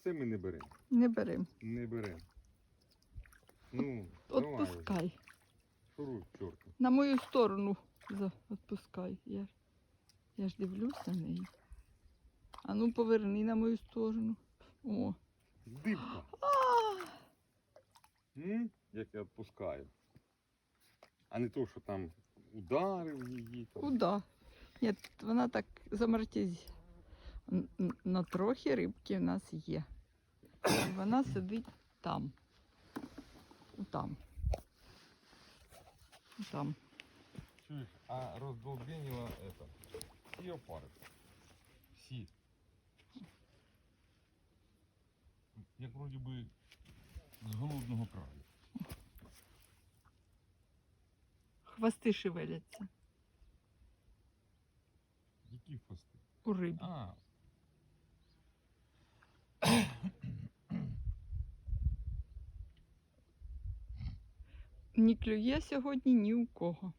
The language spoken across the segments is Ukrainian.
Оце ми не беремо. Не берем. Не беремо. Ну. Отпускай. шуруй чорту. На мою сторону відпускай. Я, я ж дивлюсь на неї. А ну поверни на мою сторону. О. Дибка. М? Як я відпускаю. А не то, що там ударив її. Там. куда? Ні, вона так замартязь. На трохи рибки в нас є. І вона сидить там. Там. Там. Чуєш, а роздолбеніло это. Всі опари. Всі. Як вроді би з голодного краю. Хвости шевеляться Які хвости? у рибі. А. Ні клює сьогодні ні у кого.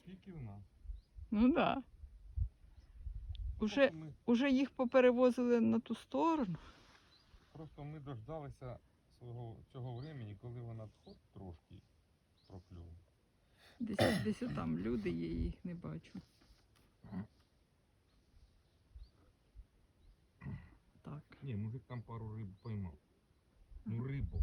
Скільки в нас? Ну так. Да. Уже, ми, уже їх поперевозили на ту сторону. просто ми дождалися свого цього времени, коли вона хоп трошки проклює. Десь, десь там люди є, я їх не бачу. Так. Ні, мужик там пару риб поймав. Ну рибок,